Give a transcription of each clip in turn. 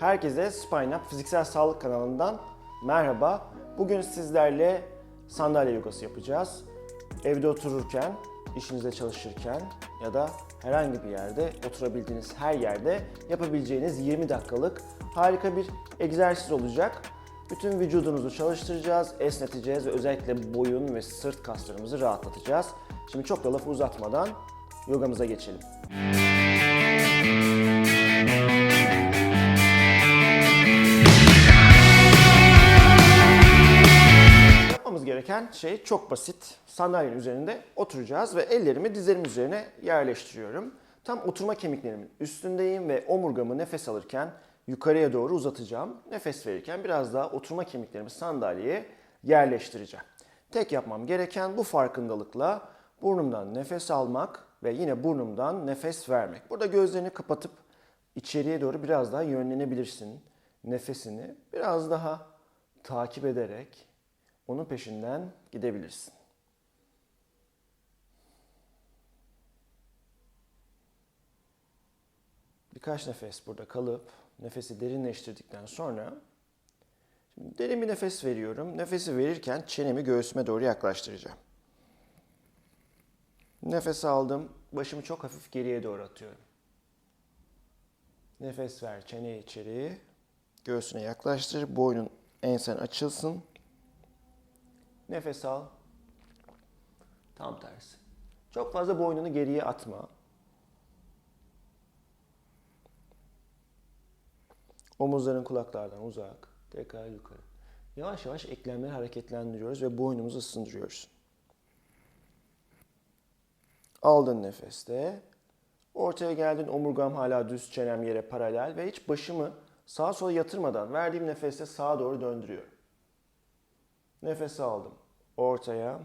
Herkese Spine Up Fiziksel Sağlık kanalından merhaba. Bugün sizlerle sandalye yogası yapacağız. Evde otururken, işinizde çalışırken ya da herhangi bir yerde, oturabildiğiniz her yerde yapabileceğiniz 20 dakikalık harika bir egzersiz olacak. Bütün vücudunuzu çalıştıracağız, esneteceğiz ve özellikle boyun ve sırt kaslarımızı rahatlatacağız. Şimdi çok da lafı uzatmadan yogamıza geçelim. Yapmamız gereken şey çok basit. Sandalyenin üzerinde oturacağız ve ellerimi dizlerimin üzerine yerleştiriyorum. Tam oturma kemiklerimin üstündeyim ve omurgamı nefes alırken yukarıya doğru uzatacağım. Nefes verirken biraz daha oturma kemiklerimi sandalyeye yerleştireceğim. Tek yapmam gereken bu farkındalıkla burnumdan nefes almak ve yine burnumdan nefes vermek. Burada gözlerini kapatıp içeriye doğru biraz daha yönlenebilirsin. Nefesini biraz daha takip ederek onun peşinden gidebilirsin. Birkaç nefes burada kalıp nefesi derinleştirdikten sonra şimdi derin bir nefes veriyorum. Nefesi verirken çenemi göğsüme doğru yaklaştıracağım. Nefes aldım, başımı çok hafif geriye doğru atıyorum. Nefes ver, çene içeri, göğsüne yaklaştır, boynun ensen açılsın. Nefes al. Tam tersi. Çok fazla boynunu geriye atma. Omuzların kulaklardan uzak. Tekrar yukarı. Yavaş yavaş eklemleri hareketlendiriyoruz ve boynumuzu ısındırıyoruz. Aldın nefeste. Ortaya geldin omurgam hala düz çenem yere paralel ve hiç başımı sağa sola yatırmadan verdiğim nefeste sağa doğru döndürüyorum. Nefes aldım. Ortaya.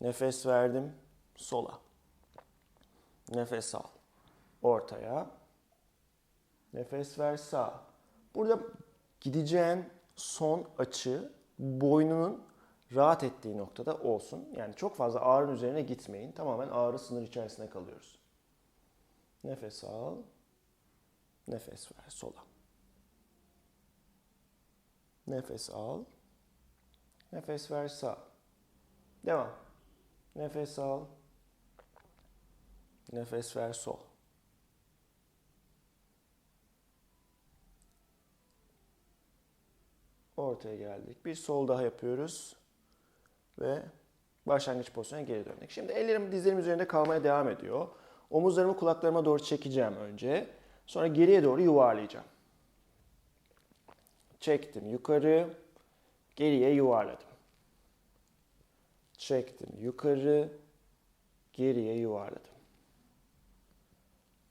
Nefes verdim. Sola. Nefes al. Ortaya. Nefes ver sağa. Burada gideceğin son açı boynunun rahat ettiği noktada olsun. Yani çok fazla ağrının üzerine gitmeyin. Tamamen ağrı sınır içerisinde kalıyoruz. Nefes al. Nefes ver sola. Nefes al. Nefes ver sağ. Devam. Nefes al. Nefes ver sol. Ortaya geldik. Bir sol daha yapıyoruz. Ve başlangıç pozisyonuna geri döndük. Şimdi ellerim dizlerim üzerinde kalmaya devam ediyor. Omuzlarımı kulaklarıma doğru çekeceğim önce. Sonra geriye doğru yuvarlayacağım. Çektim yukarı. Geriye yuvarladım. Çektim yukarı, geriye yuvarladım.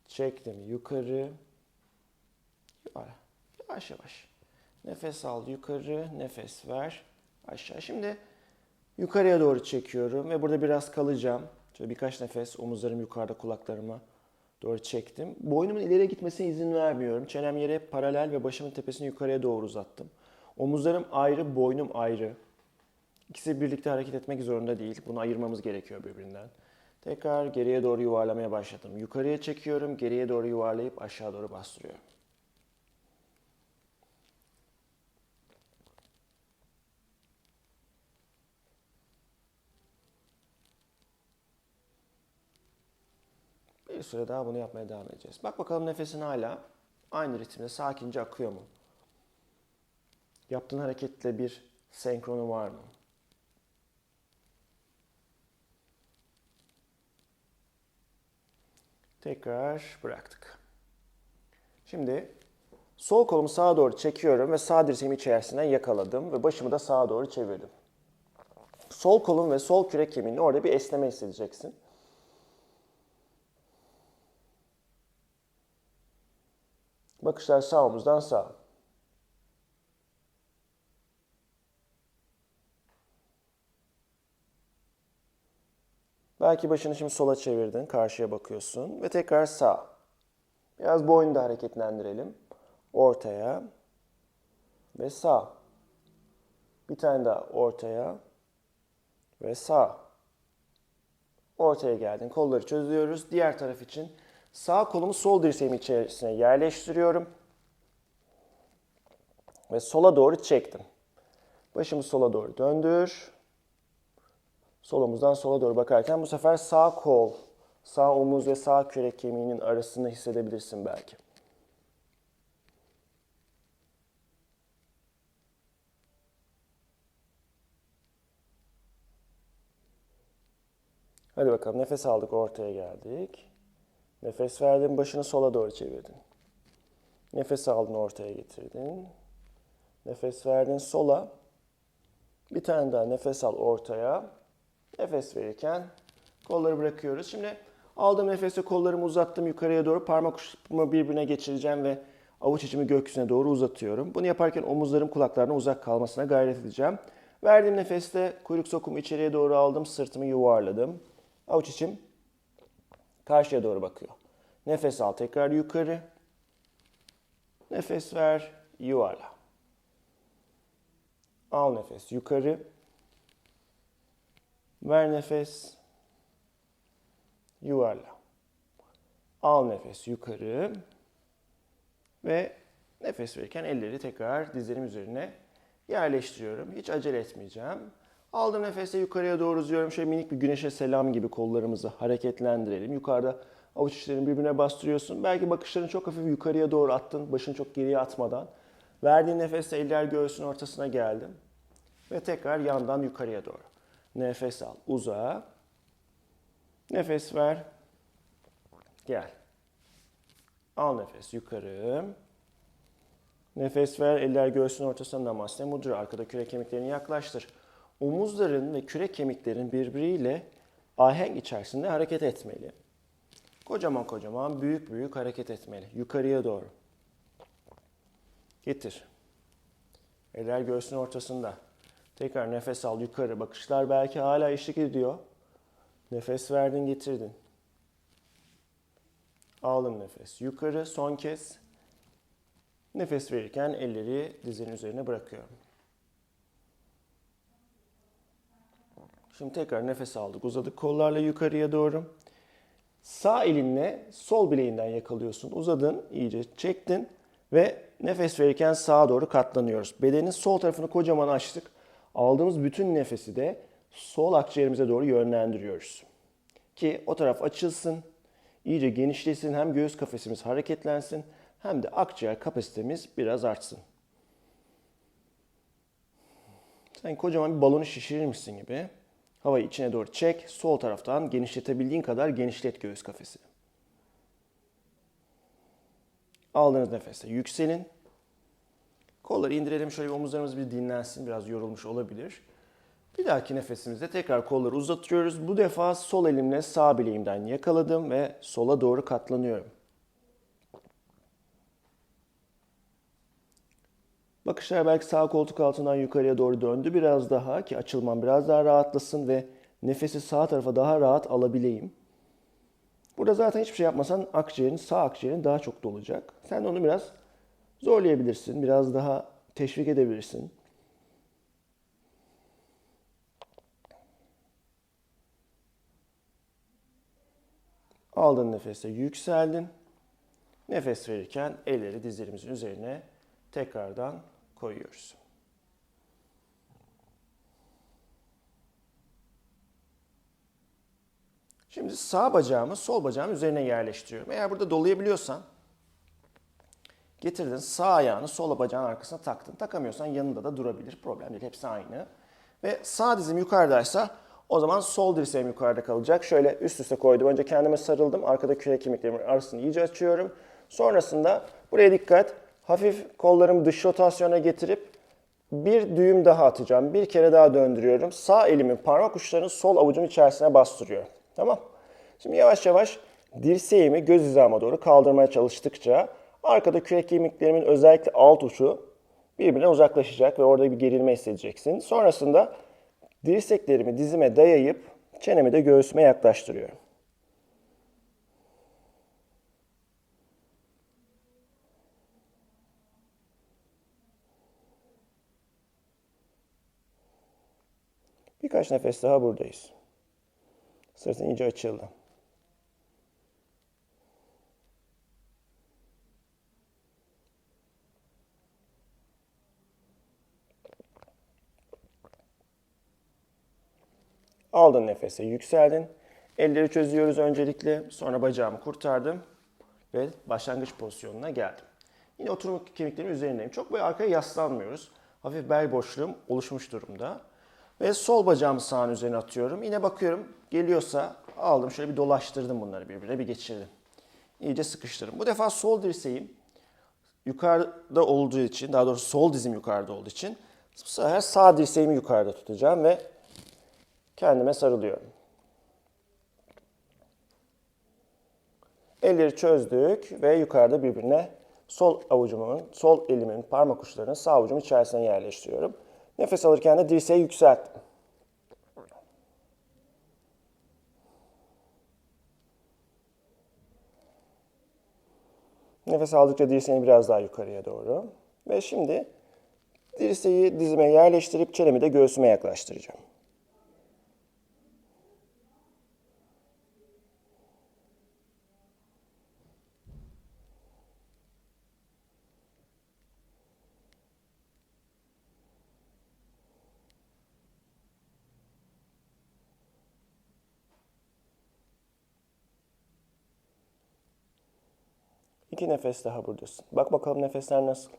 Çektim yukarı, yuvarla. Yavaş yavaş. Nefes al yukarı, nefes ver aşağı. Şimdi yukarıya doğru çekiyorum ve burada biraz kalacağım. Şöyle birkaç nefes omuzlarım yukarıda kulaklarıma doğru çektim. Boynumun ileriye gitmesine izin vermiyorum. Çenem yere paralel ve başımın tepesini yukarıya doğru uzattım. Omuzlarım ayrı, boynum ayrı. İkisi birlikte hareket etmek zorunda değil. Bunu ayırmamız gerekiyor birbirinden. Tekrar geriye doğru yuvarlamaya başladım. Yukarıya çekiyorum, geriye doğru yuvarlayıp aşağı doğru bastırıyorum. Bir süre daha bunu yapmaya devam edeceğiz. Bak bakalım nefesin hala aynı ritimde sakince akıyor mu? Yaptığın hareketle bir senkronu var mı? Tekrar bıraktık. Şimdi sol kolumu sağa doğru çekiyorum ve sağ dirseğimi içerisinden yakaladım ve başımı da sağa doğru çevirdim. Sol kolun ve sol kürek kemiğinde orada bir esneme hissedeceksin. Bakışlar sağ omuzdan sağa. Belki başını şimdi sola çevirdin, karşıya bakıyorsun ve tekrar sağ. Biraz boynu da hareketlendirelim. Ortaya ve sağ. Bir tane daha ortaya ve sağ. Ortaya geldin. Kolları çözüyoruz. Diğer taraf için sağ kolumu sol dirseğimin içerisine yerleştiriyorum. Ve sola doğru çektim. Başımı sola doğru döndür. Sol omuzdan sola doğru bakarken bu sefer sağ kol, sağ omuz ve sağ kürek kemiğinin arasını hissedebilirsin belki. Hadi bakalım nefes aldık ortaya geldik. Nefes verdin başını sola doğru çevirdin. Nefes aldın ortaya getirdin. Nefes verdin sola. Bir tane daha nefes al ortaya. Nefes verirken kolları bırakıyoruz. Şimdi aldığım nefeste kollarımı uzattım yukarıya doğru. Parmak uçlarımı birbirine geçireceğim ve avuç içimi gökyüzüne doğru uzatıyorum. Bunu yaparken omuzlarım kulaklarına uzak kalmasına gayret edeceğim. Verdiğim nefeste kuyruk sokumu içeriye doğru aldım. Sırtımı yuvarladım. Avuç içim karşıya doğru bakıyor. Nefes al tekrar yukarı. Nefes ver, yuvarla. Al nefes yukarı. Ver nefes. Yuvarla. Al nefes yukarı. Ve nefes verirken elleri tekrar dizlerim üzerine yerleştiriyorum. Hiç acele etmeyeceğim. Aldığım nefeste yukarıya doğru uzuyorum. Şöyle minik bir güneşe selam gibi kollarımızı hareketlendirelim. Yukarıda avuç içlerini birbirine bastırıyorsun. Belki bakışlarını çok hafif yukarıya doğru attın. Başını çok geriye atmadan. Verdiğin nefeste eller göğsün ortasına geldim. Ve tekrar yandan yukarıya doğru. Nefes al, uza. Nefes ver. Gel. Al nefes yukarı. Nefes ver, eller göğsün ortasına namaste mudra. Arkada kürek kemiklerini yaklaştır. Omuzların ve kürek kemiklerin birbiriyle ahenk içerisinde hareket etmeli. Kocaman kocaman, büyük büyük hareket etmeli. Yukarıya doğru. Getir. Eller göğsün ortasında. Tekrar nefes al yukarı. Bakışlar belki hala eşlik ediyor. Nefes verdin getirdin. Aldım nefes. Yukarı son kez. Nefes verirken elleri dizinin üzerine bırakıyorum. Şimdi tekrar nefes aldık. Uzadık kollarla yukarıya doğru. Sağ elinle sol bileğinden yakalıyorsun. Uzadın, iyice çektin ve nefes verirken sağa doğru katlanıyoruz. Bedenin sol tarafını kocaman açtık. Aldığımız bütün nefesi de sol akciğerimize doğru yönlendiriyoruz. Ki o taraf açılsın, iyice genişlesin, hem göğüs kafesimiz hareketlensin hem de akciğer kapasitemiz biraz artsın. Sen kocaman bir balonu şişirirmişsin gibi havayı içine doğru çek, sol taraftan genişletebildiğin kadar genişlet göğüs kafesi. Aldığınız nefeste yükselin. Kolları indirelim şöyle omuzlarımız bir dinlensin. Biraz yorulmuş olabilir. Bir dahaki nefesimizde tekrar kolları uzatıyoruz. Bu defa sol elimle sağ bileğimden yakaladım ve sola doğru katlanıyorum. Bakışlar belki sağ koltuk altından yukarıya doğru döndü biraz daha ki açılmam biraz daha rahatlasın ve nefesi sağ tarafa daha rahat alabileyim. Burada zaten hiçbir şey yapmasan akciğerin, sağ akciğerin daha çok dolacak. Sen de onu biraz zorlayabilirsin, biraz daha teşvik edebilirsin. Aldın nefese yükseldin. Nefes verirken elleri dizlerimizin üzerine tekrardan koyuyoruz. Şimdi sağ bacağımı sol bacağımın üzerine yerleştiriyorum. Eğer burada dolayabiliyorsan getirdin sağ ayağını sol bacağın arkasına taktın. Takamıyorsan yanında da durabilir. Problem değil. Hepsi aynı. Ve sağ dizim yukarıdaysa o zaman sol dirseğim yukarıda kalacak. Şöyle üst üste koydum. Önce kendime sarıldım. Arkada kürek kemiklerimin arasını iyice açıyorum. Sonrasında buraya dikkat. Hafif kollarımı dış rotasyona getirip bir düğüm daha atacağım. Bir kere daha döndürüyorum. Sağ elimin parmak uçlarını sol avucum içerisine bastırıyorum. Tamam. Şimdi yavaş yavaş dirseğimi göz hizama doğru kaldırmaya çalıştıkça arkada kürek kemiklerimin özellikle alt ucu birbirine uzaklaşacak ve orada bir gerilme hissedeceksin. Sonrasında dirseklerimi dizime dayayıp çenemi de göğsüme yaklaştırıyorum. Birkaç nefes daha buradayız. Sırtın iyice açıldı. Aldın nefese, yükseldin. Elleri çözüyoruz öncelikle. Sonra bacağımı kurtardım. Ve başlangıç pozisyonuna geldim. Yine oturma kemiklerimin üzerindeyim. Çok böyle arkaya yaslanmıyoruz. Hafif bel boşluğum oluşmuş durumda. Ve sol bacağımı sağın üzerine atıyorum. Yine bakıyorum geliyorsa aldım şöyle bir dolaştırdım bunları birbirine bir geçirdim. İyice sıkıştırdım. Bu defa sol dirseğim yukarıda olduğu için, daha doğrusu sol dizim yukarıda olduğu için bu sefer sağ dirseğimi yukarıda tutacağım ve kendime sarılıyorum. Elleri çözdük ve yukarıda birbirine sol avucumun, sol elimin parmak uçlarını sağ avucumun içerisine yerleştiriyorum. Nefes alırken de dirseği yükselttim. Nefes aldıkça dirseğini biraz daha yukarıya doğru. Ve şimdi dirseği dizime yerleştirip çenemi de göğsüme yaklaştıracağım. İki nefes daha buradasın. Bak bakalım nefesler nasıl?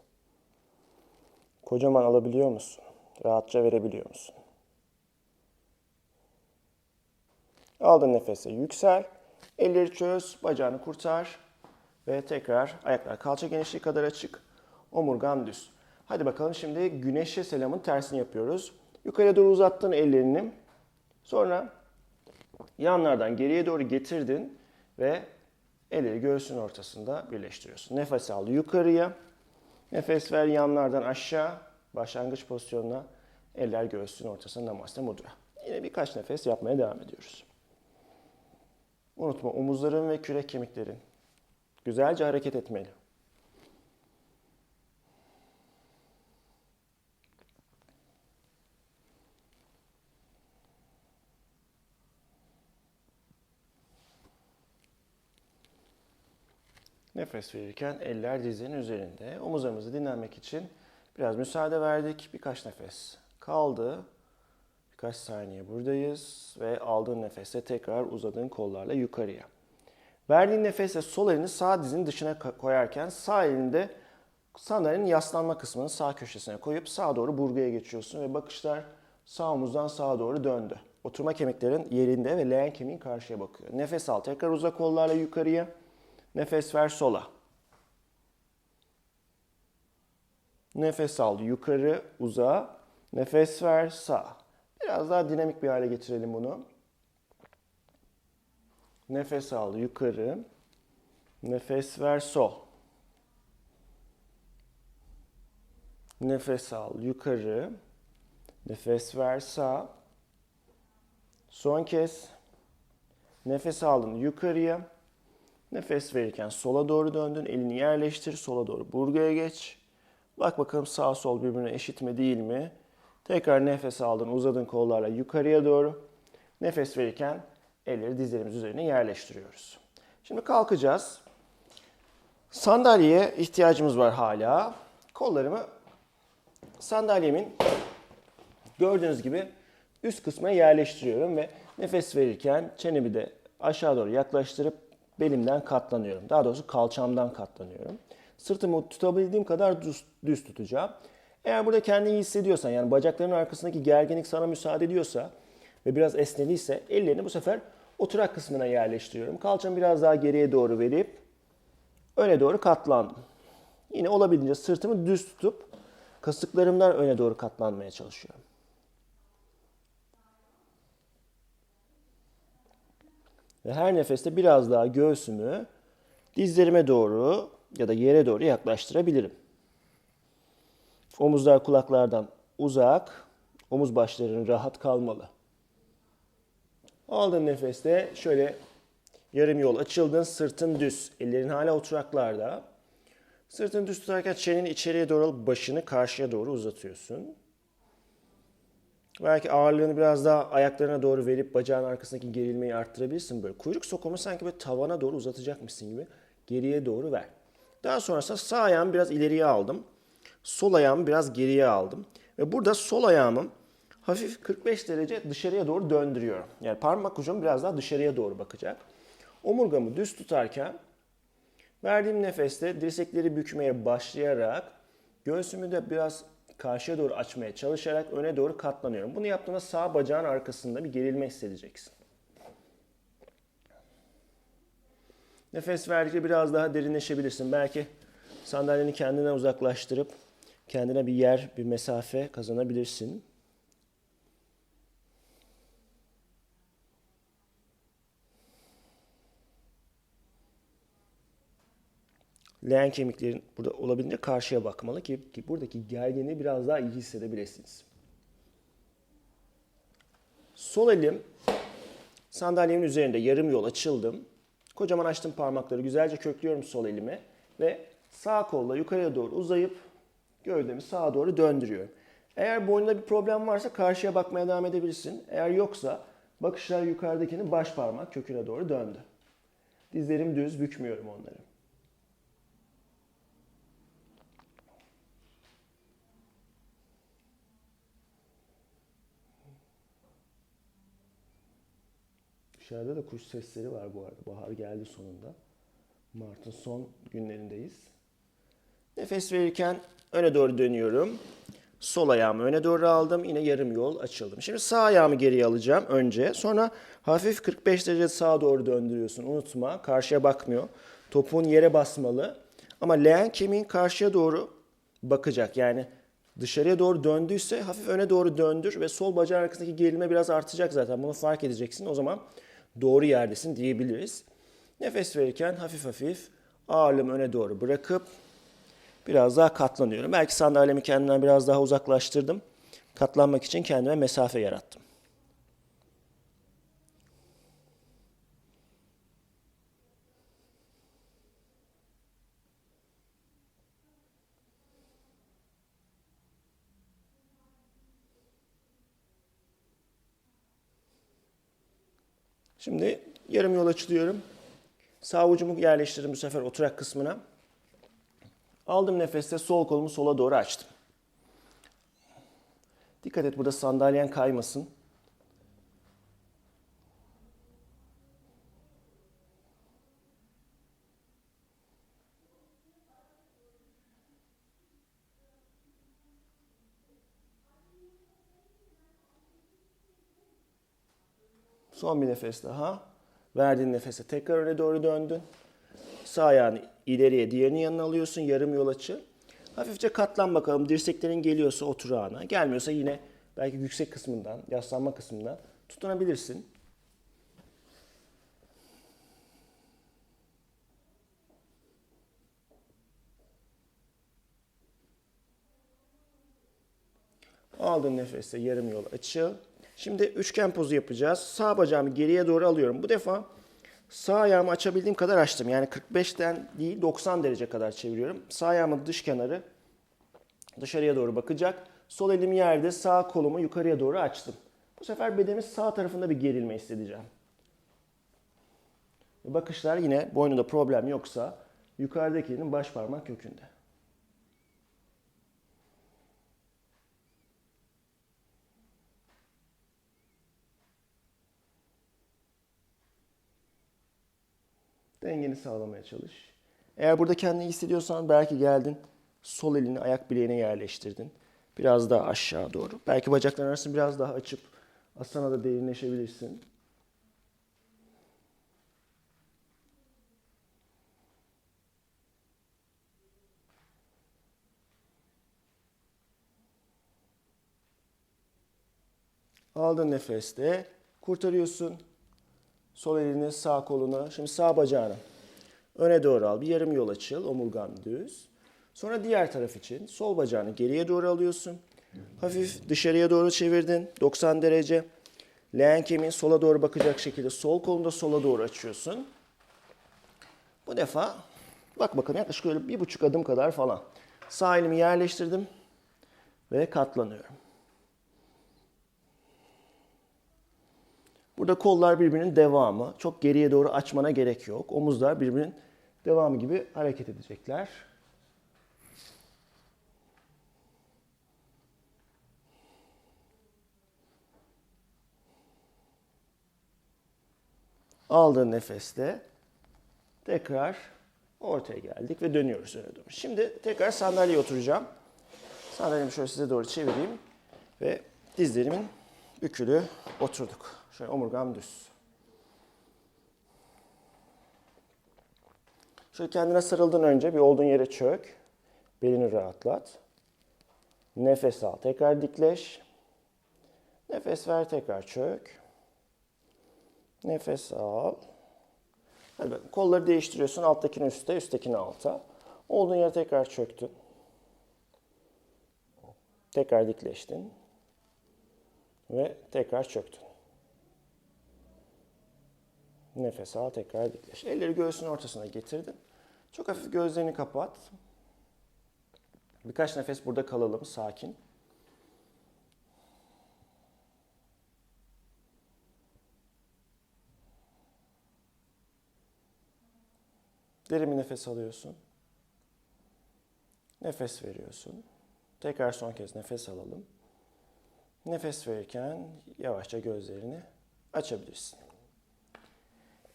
Kocaman alabiliyor musun? Rahatça verebiliyor musun? Aldın nefese yüksel. Elleri çöz, bacağını kurtar. Ve tekrar ayaklar kalça genişliği kadar açık. Omurgan düz. Hadi bakalım şimdi güneşe selamın tersini yapıyoruz. Yukarıya doğru uzattın ellerini. Sonra yanlardan geriye doğru getirdin ve elleri göğsün ortasında birleştiriyorsun. Nefes al yukarıya. Nefes ver yanlardan aşağı. Başlangıç pozisyonuna eller göğsün ortasında Namaste Mudra. Yine birkaç nefes yapmaya devam ediyoruz. Unutma omuzların ve kürek kemiklerin güzelce hareket etmeli. Nefes verirken eller dizinin üzerinde. Omuzlarımızı dinlenmek için biraz müsaade verdik. Birkaç nefes kaldı. Birkaç saniye buradayız ve aldığın nefeste tekrar uzadığın kollarla yukarıya. Verdiğin nefesle sol elini sağ dizinin dışına koyarken sağ elinde sandalyenin yaslanma kısmını sağ köşesine koyup sağa doğru burguya geçiyorsun ve bakışlar sağ omuzdan sağa doğru döndü. Oturma kemiklerin yerinde ve leğen kemiğin karşıya bakıyor. Nefes al. Tekrar uzak kollarla yukarıya. Nefes ver sola. Nefes al yukarı, uzağa. Nefes ver sağ. Biraz daha dinamik bir hale getirelim bunu. Nefes al yukarı. Nefes ver sol. Nefes al yukarı. Nefes ver sağ. Son kez. Nefes aldın yukarıya. Nefes verirken sola doğru döndün. Elini yerleştir. Sola doğru burgaya geç. Bak bakalım sağ sol birbirine eşit mi değil mi? Tekrar nefes aldın. Uzadın kollarla yukarıya doğru. Nefes verirken elleri dizlerimiz üzerine yerleştiriyoruz. Şimdi kalkacağız. Sandalyeye ihtiyacımız var hala. Kollarımı sandalyemin gördüğünüz gibi üst kısmına yerleştiriyorum ve nefes verirken çenemi de aşağı doğru yaklaştırıp belimden katlanıyorum. Daha doğrusu kalçamdan katlanıyorum. Sırtımı tutabildiğim kadar düz, düz tutacağım. Eğer burada kendini iyi hissediyorsan yani bacakların arkasındaki gerginlik sana müsaade ediyorsa ve biraz esnediyse ellerini bu sefer oturak kısmına yerleştiriyorum. Kalçamı biraz daha geriye doğru verip öne doğru katlandım. Yine olabildiğince sırtımı düz tutup kasıklarımdan öne doğru katlanmaya çalışıyorum. Ve her nefeste biraz daha göğsümü dizlerime doğru ya da yere doğru yaklaştırabilirim. Omuzlar kulaklardan uzak, omuz başların rahat kalmalı. Aldığın nefeste şöyle yarım yol açıldın, sırtın düz, ellerin hala oturaklarda. Sırtını düz tutarken çeneni içeriye doğru başını karşıya doğru uzatıyorsun. Belki ağırlığını biraz daha ayaklarına doğru verip bacağın arkasındaki gerilmeyi arttırabilirsin böyle. Kuyruk sokumu sanki böyle tavana doğru uzatacakmışsın gibi geriye doğru ver. Daha sonrasında sağ ayağımı biraz ileriye aldım. Sol ayağımı biraz geriye aldım. Ve burada sol ayağımın hafif 45 derece dışarıya doğru döndürüyorum. Yani parmak ucum biraz daha dışarıya doğru bakacak. Omurgamı düz tutarken verdiğim nefeste dirsekleri bükmeye başlayarak göğsümü de biraz karşıya doğru açmaya çalışarak öne doğru katlanıyorum. Bunu yaptığında sağ bacağın arkasında bir gerilme hissedeceksin. Nefes verdikçe biraz daha derinleşebilirsin. Belki sandalyeni kendine uzaklaştırıp kendine bir yer, bir mesafe kazanabilirsin. Leğen kemiklerin burada olabildiğince karşıya bakmalı ki, ki buradaki gerginliği biraz daha iyi hissedebilirsiniz. Sol elim sandalyemin üzerinde yarım yol açıldım. Kocaman açtım parmakları güzelce köklüyorum sol elimi ve sağ kolla yukarıya doğru uzayıp gövdemi sağa doğru döndürüyorum. Eğer boynunda bir problem varsa karşıya bakmaya devam edebilirsin. Eğer yoksa bakışlar yukarıdakinin baş parmak köküne doğru döndü. Dizlerim düz bükmüyorum onları. Dışarıda da kuş sesleri var bu arada. Bahar geldi sonunda. Mart'ın son günlerindeyiz. Nefes verirken öne doğru dönüyorum. Sol ayağımı öne doğru aldım. Yine yarım yol açıldım. Şimdi sağ ayağımı geriye alacağım önce. Sonra hafif 45 derece sağa doğru döndürüyorsun. Unutma. Karşıya bakmıyor. Topuğun yere basmalı. Ama leğen kemiğin karşıya doğru bakacak. Yani dışarıya doğru döndüyse hafif öne doğru döndür ve sol bacağın arkasındaki gerilme biraz artacak zaten. Bunu fark edeceksin. O zaman doğru yerdesin diyebiliriz. Nefes verirken hafif hafif ağırlığımı öne doğru bırakıp biraz daha katlanıyorum. Belki sandalyemi kendimden biraz daha uzaklaştırdım. Katlanmak için kendime mesafe yarattım. Şimdi yarım yol açılıyorum. Sağ ucumu yerleştirdim bu sefer oturak kısmına. Aldım nefeste sol kolumu sola doğru açtım. Dikkat et burada sandalyen kaymasın. Son bir nefes daha. Verdiğin nefese tekrar öne doğru döndün. Sağ ayağını ileriye diğerinin yanına alıyorsun. Yarım yol açı. Hafifçe katlan bakalım. Dirseklerin geliyorsa oturağına. Gelmiyorsa yine belki yüksek kısmından, yaslanma kısmından tutunabilirsin. Aldın nefeste yarım yol açı. Şimdi üçgen pozu yapacağız. Sağ bacağımı geriye doğru alıyorum. Bu defa sağ ayağımı açabildiğim kadar açtım. Yani 45'ten değil 90 derece kadar çeviriyorum. Sağ ayağımın dış kenarı dışarıya doğru bakacak. Sol elim yerde sağ kolumu yukarıya doğru açtım. Bu sefer bedenimin sağ tarafında bir gerilme hissedeceğim. Bakışlar yine boynunda problem yoksa yukarıdakinin baş parmak kökünde. Dengeni sağlamaya çalış. Eğer burada kendini hissediyorsan belki geldin sol elini ayak bileğine yerleştirdin. Biraz daha aşağı doğru. Belki bacakların arasını biraz daha açıp asana da derinleşebilirsin. Aldın nefeste kurtarıyorsun. Sol elini sağ kolunu, şimdi sağ bacağını öne doğru al. Bir yarım yol açıl, omurgan düz. Sonra diğer taraf için sol bacağını geriye doğru alıyorsun. Hafif dışarıya doğru çevirdin, 90 derece. Leğen kemiğin sola doğru bakacak şekilde sol kolunu da sola doğru açıyorsun. Bu defa bak bakalım yaklaşık öyle bir buçuk adım kadar falan. Sağ elimi yerleştirdim ve katlanıyorum. Burada kollar birbirinin devamı. Çok geriye doğru açmana gerek yok. Omuzlar birbirinin devamı gibi hareket edecekler. Aldığın nefeste tekrar ortaya geldik ve dönüyoruz öne doğru. Şimdi tekrar sandalyeye oturacağım. Sandalyemi şöyle size doğru çevireyim ve dizlerimin bükülü oturduk. Şöyle omurgam düz. Şöyle kendine sarıldığın önce bir olduğun yere çök. Belini rahatlat. Nefes al. Tekrar dikleş. Nefes ver. Tekrar çök. Nefes al. Hadi bakın. Kolları değiştiriyorsun. Alttakini üste, üsttekini alta. Olduğun yere tekrar çöktün. Tekrar dikleştin. Ve tekrar çöktün. Nefes al, tekrar dikleş. Elleri göğsün ortasına getirdin. Çok hafif gözlerini kapat. Birkaç nefes burada kalalım, sakin. Derin bir nefes alıyorsun. Nefes veriyorsun. Tekrar son kez nefes alalım. Nefes verirken yavaşça gözlerini açabilirsin.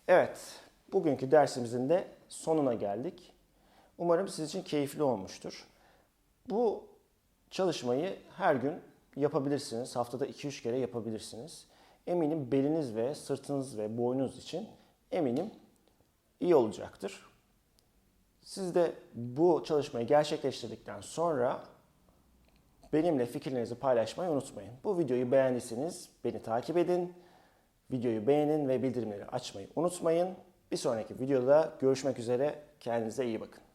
Evet, bugünkü dersimizin de sonuna geldik. Umarım sizin için keyifli olmuştur. Bu çalışmayı her gün yapabilirsiniz. Haftada 2-3 kere yapabilirsiniz. Eminim beliniz ve sırtınız ve boynunuz için eminim iyi olacaktır. Siz de bu çalışmayı gerçekleştirdikten sonra benimle fikirlerinizi paylaşmayı unutmayın. Bu videoyu beğendiyseniz beni takip edin. Videoyu beğenin ve bildirimleri açmayı unutmayın. Bir sonraki videoda görüşmek üzere. Kendinize iyi bakın.